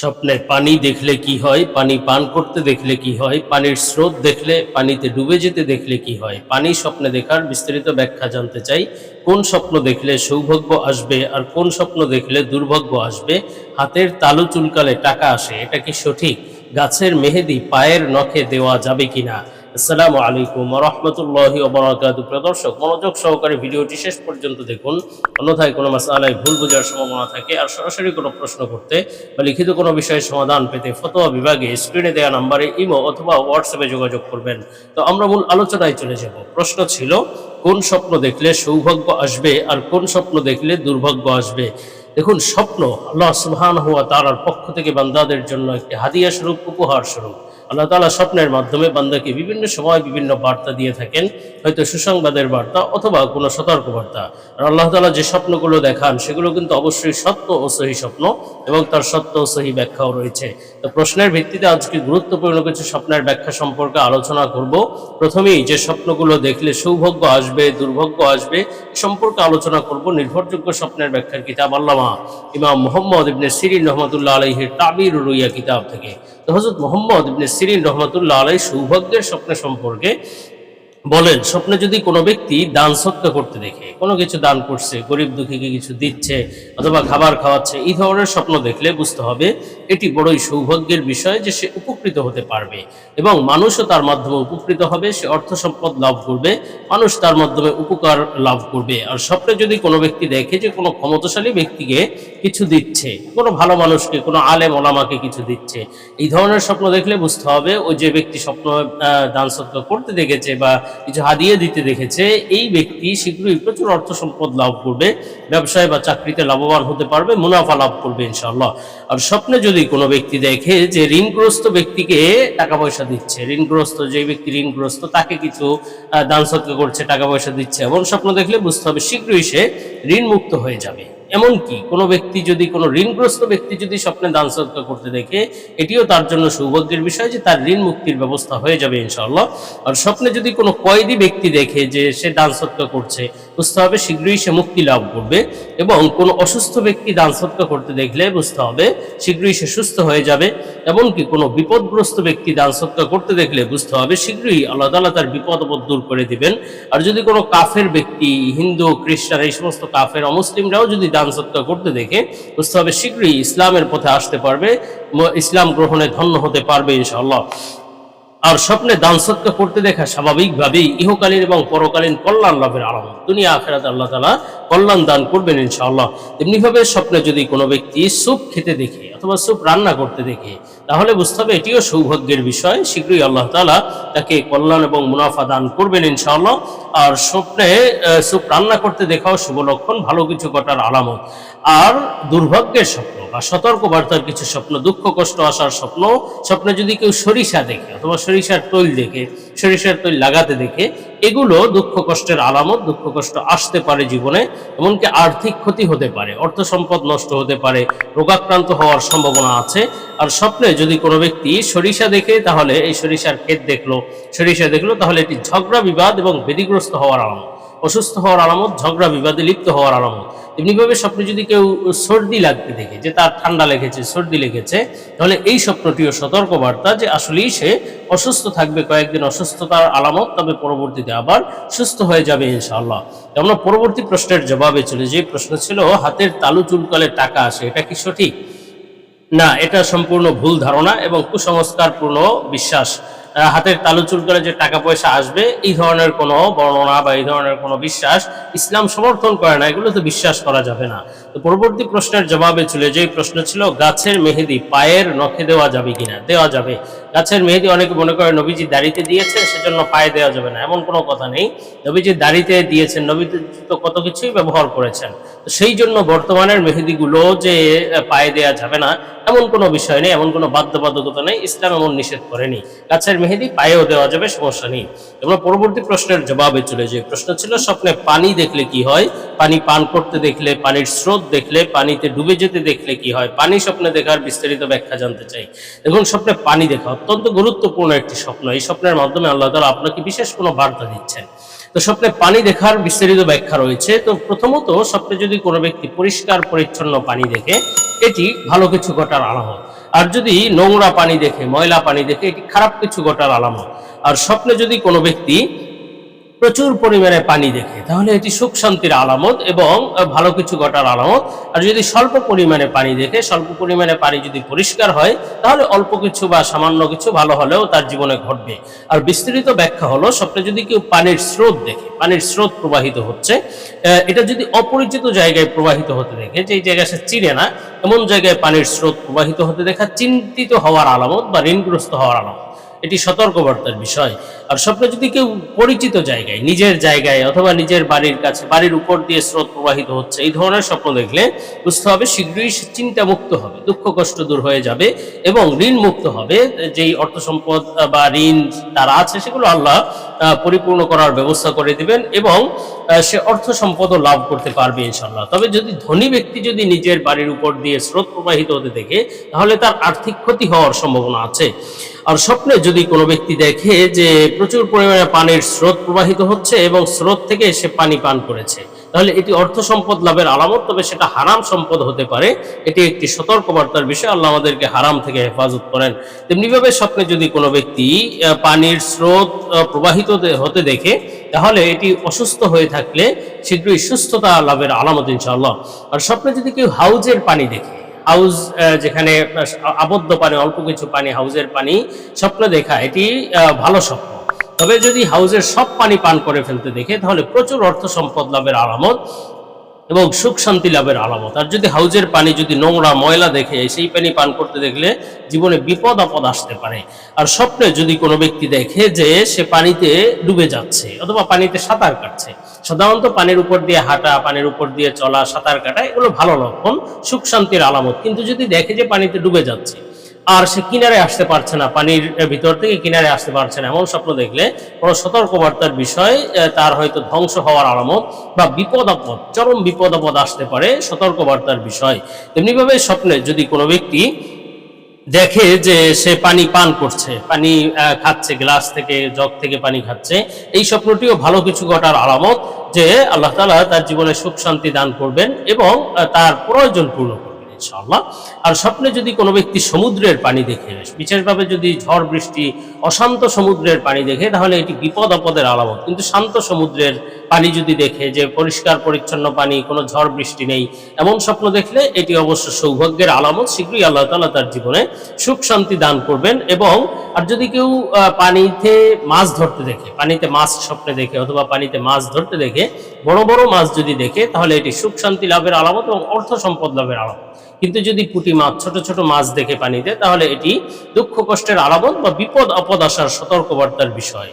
স্বপ্নে পানি দেখলে কি হয়? পানি পান করতে দেখলে কি হয়? পানির স্রোত দেখলে, পানিতে ডুবে যেতে দেখলে কি হয়? পানি স্বপ্নে দেখার বিস্তারিত ব্যাখ্যা জানতে চাই। কোন স্বপ্ন দেখলে সৌভাগ্য আসবে আর কোন স্বপ্ন দেখলে দুর্ভাগ্য আসবে? হাতের তালু চুলকালে টাকা আসে, এটা কি সঠিক? গাছের মেহেদি পায়ের নখে দেওয়া যাবে কিনা? আসসালামু আলাইকুম রহমতুল্লাহি ওবরাকাত প্রিয় দর্শক, মনোযোগ সহকারে ভিডিওটি শেষ পর্যন্ত দেখুন। অন্যথায় কোনো মাসালায় ভুল বোঝার সম্ভাবনা থাকে আর সরাসরি কোনো প্রশ্ন করতে বা লিখিত কোনো বিষয়ে সমাধান পেতে ফতোয়া বিভাগে স্ক্রিনে দেওয়া নাম্বারে ইমো অথবা হোয়াটসঅ্যাপে যোগাযোগ করবেন। তো আমরা মূল আলোচনায় চলে যাব। প্রশ্ন ছিল, কোন স্বপ্ন দেখলে সৌভাগ্য আসবে আর কোন স্বপ্ন দেখলে দুর্ভাগ্য আসবে? দেখুন, স্বপ্ন আল্লাহ সুবহান হুয়া তালার পক্ষ থেকে বান্দাদের জন্য একটি হাদিয়া স্বরূপ, উপহার স্বরূপ। আল্লাহ তালা স্বপ্নের মাধ্যমে বান্দাকে বিভিন্ন সময় বিভিন্ন বার্তা দিয়ে থাকেন, হয়তো সুসংবাদের বার্তা অথবা কোনো সতর্ক বার্তা আর আল্লাহ তালা যে স্বপ্নগুলো দেখান, সেগুলো কিন্তু অবশ্যই সত্য ও সহি স্বপ্ন এবং তার সত্য ও সহি ব্যাখ্যাও রয়েছে। তো প্রশ্নের ভিত্তিতে আজকে গুরুত্বপূর্ণ কিছু স্বপ্নের ব্যাখ্যা সম্পর্কে আলোচনা করব। প্রথমেই যে স্বপ্নগুলো দেখলে সৌভাগ্য আসবে, দুর্ভাগ্য আসবে সম্পর্কে আলোচনা করব নির্ভরযোগ্য স্বপ্নের ব্যাখ্যার কিতাব আল্লামা ইমাম মোহাম্মদ ইবনে সিরিন রহমতুল্লাহ আলহির তাবির রুইয়া কিতাব থেকে। তো হজরত মোহাম্মদ ইবনে সিরিন রহমতুল্লাহ আলাই সৌভাগ্যের স্বপ্ন সম্পর্কে বলেন, স্বপ্নে যদি কোনো ব্যক্তি দান সত্য করতে দেখে, কোনো কিছু দান করছে, গরিব দুঃখীকে কিছু দিচ্ছে অথবা খাবার খাওয়াচ্ছে, এই ধরনের স্বপ্ন দেখলে বুঝতে হবে এটি বড়ই সৌভাগ্যের বিষয় যে সে উপকৃত হতে পারবে এবং মানুষও তার মাধ্যমে উপকৃত হবে, সে অর্থ সম্পদ লাভ করবে, মানুষ তার মাধ্যমে উপকার লাভ করবে। আর স্বপ্নে যদি কোনো ব্যক্তি দেখে যে কোনো ক্ষমতাশালী ব্যক্তিকে কিছু দিচ্ছে, কোনো ভালো মানুষকে, কোনো আলেম ওলামাকে কিছু দিচ্ছে, এই ধরনের স্বপ্ন দেখলে বুঝতে হবে ও যে ব্যক্তি স্বপ্ন দান সৎকার করতে দেখেছে বা কিছু হাদিয়ে দিতে দেখেছে, এই ব্যক্তি শীঘ্রই প্রচুর অর্থ সম্পদ লাভ করবে, ব্যবসায় বা চাকরিতে লাভবান হতে পারবে, মুনাফা লাভ করবে ইনশাল্লাহ আর স্বপ্নে যদি কোনো ব্যক্তি দেখে যে ঋণগ্রস্ত ব্যক্তিকে টাকা পয়সা দিচ্ছে, ঋণগ্রস্ত, যে ব্যক্তি ঋণগ্রস্ত, তাকে কিছু দান সৎকার করছে টাকা পয়সা দিচ্ছে, এমন স্বপ্ন দেখলে বুঝতে হবে শীঘ্রই সে ঋণ মুক্ত হয়ে যাবে। এমনকি কোনো ব্যক্তি যদি, কোনো ঋণগ্রস্ত ব্যক্তি যদি স্বপ্নে দান সৎকার করতে দেখে, এটিও তার জন্য সৌভাগ্যের বিষয় যে তার ঋণ মুক্তির ব্যবস্থা হয়ে যাবে ইনশাআল্লাহ। আর স্বপ্নে যদি কোনো কয়েদি ব্যক্তি দেখে যে সে দান সৎকার করছে, বুঝতে হবে শীঘ্রই সে মুক্তি লাভ করবে এবং কোনো অসুস্থ ব্যক্তি দান সৎকার করতে দেখলে বুঝতে হবে শীঘ্রই সে সুস্থ হয়ে যাবে এমনকি কোনো বিপদগ্রস্ত ব্যক্তি দান সৎকার করতে দেখলে বুঝতে হবে শীঘ্রই আল্লাহ তাআলা তার বিপদ দূর করে দিবেন। আর যদি কোনো কাফের ব্যক্তি, হিন্দু, খ্রিস্টান এই সমস্ত কাফের অমুসলিমরাও যদি দান সৎকার করতে দেখে বুঝতে হবে শীঘ্রই ইসলামের পথে আসতে পারবে ইসলাম গ্রহণে ধন্য হতে পারবে ইনশাআল্লাহ। আর স্বপ্নে দান সৎকার করতে দেখা স্বাভাবিকভাবেই ইহকালীন এবং পরকালীন কল্যাণ লাভের আলামত দুনিয়া আখেরাত আল্লাহ তালা কল্যাণ দান করবেন ইনশাআল্লাহ। তেমনিভাবে স্বপ্নে যদি কোনো ব্যক্তি স্যুপ খেতে দেখে অথবা স্যুপ রান্না করতে দেখে, তাহলে বুঝতে হবে এটিও সৌভাগ্যের বিষয়। শীঘ্রই আল্লাহ তালা তাকে কল্যাণ এবং মুনাফা দান করবেন ইনশাআল্লাহ। আর স্বপ্নে স্যুপ রান্না করতে দেখাও শুভ লক্ষণ, ভালো কিছু ঘটার আলামত। আর দুর্ভাগ্যের স্বপ্ন বা সতর্ক বার্তার কিছু স্বপ্ন, দুঃখ, কষ্ট আসার স্বপ্ন, স্বপ্নে যদি কেউ সরিষা দেখে অথবা সরিষার তৈল দেখে, সরিষার তৈল লাগাতে দেখে, এগুলো দুঃখ, কষ্টের আলামত, দুঃখ, কষ্ট আসতে পারে জীবনে, এমনকি আর্থিক ক্ষতি হতে পারে, অর্থ সম্পদ নষ্ট হতে পারে, রোগাক্রান্ত হওয়ার সম্ভাবনা আছে। আর স্বপ্নে যদি কোনো ব্যক্তি সরিষা দেখে, তাহলে এই সরিষার ক্ষেত দেখল, সরিষা দেখল, তাহলে এটি ঝগড়া, বিবাদ এবং বেদিগ্রস্ত হওয়ার আলামত। অসুস্থ হওয়ার আলামত, ঝগড়া, বিবাদে লিপ্ত হওয়ার আলামত। এমনিভাবে স্বপ্নে যদি কেউ সর্দি লাগতে দেখে, যে তার ঠান্ডা লেগেছে, সর্দি লেগেছে, তাহলে এই স্বপ্নটিও সতর্ক বার্তা যে আসলেই সে অসুস্থ থাকবে কয়েকদিন অসুস্থতার আলামত, তবে পরবর্তীতে আবার সুস্থ হয়ে যাবে ইনশাআল্লাহ। আমরা পরবর্তী প্রশ্নের জবাবে চলে যে প্রশ্ন ছিল, হাতের তালু চুলকালে টাকা আসে, এটা কি সঠিক? না, এটা সম্পূর্ণ ভুল ধারণা এবং কুসংস্কারপূর্ণ বিশ্বাস। হাতের তালু চুলকালে যে টাকা পয়সা আসবে, এই ধরনের কোনো বর্ণনা বা এই ধরনের কোনো বিশ্বাস ইসলাম সমর্থন করে না, এগুলো তো বিশ্বাস করা যাবে না। পরবর্তী প্রশ্নের জবাবে চলে যে প্রশ্ন ছিল, গাছের মেহেদি পায়ের নখে দেওয়া যাবে কিনা? দেওয়া যাবে। গাছের মেহেদি অনেকে মনে করে নবীজি দাড়িতে দিয়েছেন, সেজন্য পায়ে দেওয়া যাবে না। এমন কোনো কথা নেই। নবীজি দাড়িতে দিয়েছেন, নবীজি তো কত কিছুই ব্যবহার করেছেন। তো সেই জন্য বর্তমানের মেহেদিগুলো যে পায়ে দেওয়া যাবে না, এমন কোনো বিষয় নেই, এমন কোনো বাধ্যবাধকতা নেই। ইসলাম এমন নিষেধ করেনি। গাছের মেহেদি পায়েও দেওয়া যাবে, সমস্যা নেই। আমরা পরবর্তী প্রশ্নের জবাবে চলে যে প্রশ্ন ছিল, স্বপ্নে পানি দেখলে কি হয়? পানি পান করতে দেখলে, পানির স্রোত দেখলে, পানিতে ডুবে যেতে দেখলে কি হয়? পানি স্বপ্নে দেখার বিস্তারিত ব্যাখ্যা জানতে চাই। দেখুন, স্বপ্নে পানি দেখা অত্যন্ত গুরুত্বপূর্ণ একটি স্বপ্ন। এই স্বপ্নের মাধ্যমে আল্লাহ তালা আপনাকে বিশেষ কোনো বার্তা দিচ্ছেন। তো স্বপ্নে পানি দেখার বিস্তারিত ব্যাখ্যা রয়েছে। তো প্রথমত, স্বপ্নে যদি কোনো ব্যক্তি পরিষ্কার, পরিচ্ছন্ন পানি দেখে, এটি ভালো কিছু ঘটার আলামত। আর যদি নোংরা পানি দেখে, ময়লা পানি দেখে, এটি খারাপ কিছু ঘটার আলামত। আর স্বপ্নে যদি কোনো ব্যক্তি প্রচুর পরিমাণে পানি দেখে। তাহলে এটি সুখ শান্তির আলামত এবং ভালো কিছু ঘটার আলামত। আর যদি স্বল্প পরিমাণে পানি দেখে, স্বল্প পরিমাণে পানি যদি পরিষ্কার হয়, তাহলে অল্প কিছু বা সামান্য কিছু ভালো হলেও তার জীবনে ঘটবে। আর বিস্তৃত ব্যাখ্যা হলো স্বপ্নে যদি কেউ পানির স্রোত দেখে, পানির স্রোত প্রবাহিত হচ্ছে এটা যদি অপরিচিত জায়গায় প্রবাহিত হতে দেখে, যে জায়গা সে চিনে না, এমন জায়গায় পানির স্রোত প্রবাহিত হতে দেখা, চিন্তিত হওয়ার আলামত বা ঋণগ্রস্ত হওয়ার আলামত। এটি সতর্কবার্তার বিষয়। আর স্বপ্নে যদি কেউ পরিচিত জায়গায়, নিজের জায়গায় অথবা নিজের বাড়ির কাছে, বাড়ির উপর দিয়ে স্রোত প্রবাহিত হচ্ছে, এই ধরনের স্বপ্ন দেখলে বুঝতে হবে শীঘ্রই চিন্তা মুক্ত হবে, দুঃখ কষ্ট দূর হয়ে যাবে এবং ঋণ মুক্ত হবে। যেই অর্থ সম্পদ বা ঋণ তার আছে, সেগুলো আল্লাহ পরিপূর্ণ করার ব্যবস্থা করে দিবেন এবং সে অর্থ সম্পদও লাভ করতে পারবে ইনশাল্লাহ তবে যদি ধনী ব্যক্তি যদি নিজের বাড়ির উপর দিয়ে স্রোত প্রবাহিত হতে দেখে, তাহলে তার আর্থিক ক্ষতি হওয়ার সম্ভাবনা আছে। আর স্বপ্নে যদি কোনো ব্যক্তি দেখে যে প্রচুর পরিমাণে পানির স্রোত প্রবাহিত হচ্ছে এবং স্রোত থেকে সে পানি পান করেছে, তাহলে এটি অর্থ সম্পদ লাভের আলামত, তবে সেটা হারাম সম্পদ হতে পারে। এটি একটি সতর্কবার্তার বিষয়, আল্লাহ আমাদেরকে হারাম থেকে হেফাজত করেন। তেমনিভাবে স্বপ্নে যদি কোনো ব্যক্তি পানির স্রোত প্রবাহিত হতে দেখে, তাহলে এটি অসুস্থ হয়ে থাকলে শীঘ্রই সুস্থতা লাভের আলামত ইনশাআল্লাহ। আর স্বপ্নে যদি কেউ হাউজের পানি দেখে হাউস যেখানে আবদ্ধ পানি, অল্প কিছু পানি হাউজের পানি, স্বপ্ন দেখা, এটি ভালো স্বপ্ন। তবে যদি হাউজের সব পানি পান করে ফেলতে দেখে, তাহলে প্রচুর অর্থ সম্পদ লাভের আলামত। এবং সুখ শান্তি লাভের আলামত। আর যদি হাউজের পানি, যদি নোংরা ময়লা দেখে, সেই পানি পান করতে দেখলে জীবনে বিপদ, আপদ আসতে পারে। আর স্বপ্নে যদি কোনো ব্যক্তি দেখে যে সে পানিতে ডুবে যাচ্ছে অথবা পানিতে সাঁতার কাটছে, সাধারণত পানির উপর দিয়ে হাঁটা, পানির উপর দিয়ে চলা, সাঁতার কাটা, এগুলো ভালো লক্ষণ, সুখ শান্তির আলামত। কিন্তু যদি দেখে যে পানিতে ডুবে যাচ্ছে আর সে কিনারে আসতে পারছে না, পানির ভিতর থেকে কিনারে আসতে পারছে না। এমন স্বপ্ন দেখলে কোনো সতর্কবার্তার বিষয় তার হয়তো ধ্বংস হওয়ার আলামত বা বিপদ আপদ, চরম বিপদ আপদ আসতে পারে সতর্কবার্তার বিষয়। তেমনিভাবে স্বপ্নে যদি কোনো ব্যক্তি দেখে যে সে পানি পান করছে, পানি খাচ্ছে, গ্লাস থেকে, জগ থেকে পানি খাচ্ছে, এই স্বপ্নটিও ভালো কিছু ঘটার আলামত যে আল্লাহ তালা তার জীবনে সুখ শান্তি দান করবেন এবং তার প্রয়োজন পূর্ণ করবেন ইনশাআল্লাহ। আর স্বপ্নে যদি কোনো ব্যক্তি সমুদ্রের পানি দেখে, বিশেষভাবে যদি ঝড়, বৃষ্টি, অশান্ত সমুদ্রের পানি দেখে, তাহলে এটি বিপদ, আপদের আলামত। কিন্তু শান্ত সমুদ্রের পানি যদি দেখে, যে পরিষ্কার, পরিচ্ছন্ন পানি, কোনো ঝড়, বৃষ্টি নেই, এমন স্বপ্ন দেখলে এটি অবশ্য সৌভাগ্যের আলামত। শীঘ্রই আল্লাহ তাআলা তার জীবনে সুখ শান্তি দান করবেন এবং আর যদি কেউ পানিতে মাছ ধরতে দেখে, পানিতে মাছ স্বপ্নে দেখে অথবা পানিতে মাছ ধরতে দেখে, বড় বড় মাছ যদি দেখে, তাহলে এটি সুখ শান্তি লাভের আলামত এবং অর্থ সম্পদ লাভের আলামত। কিন্তু যদি পুঁটি মাছ, ছোট ছোট মাছ দেখে পানিতে তাহলে এটি দুঃখ কষ্টের আলামত বা বিপদ আপদ আসার সতর্কবার্তার বিষয়।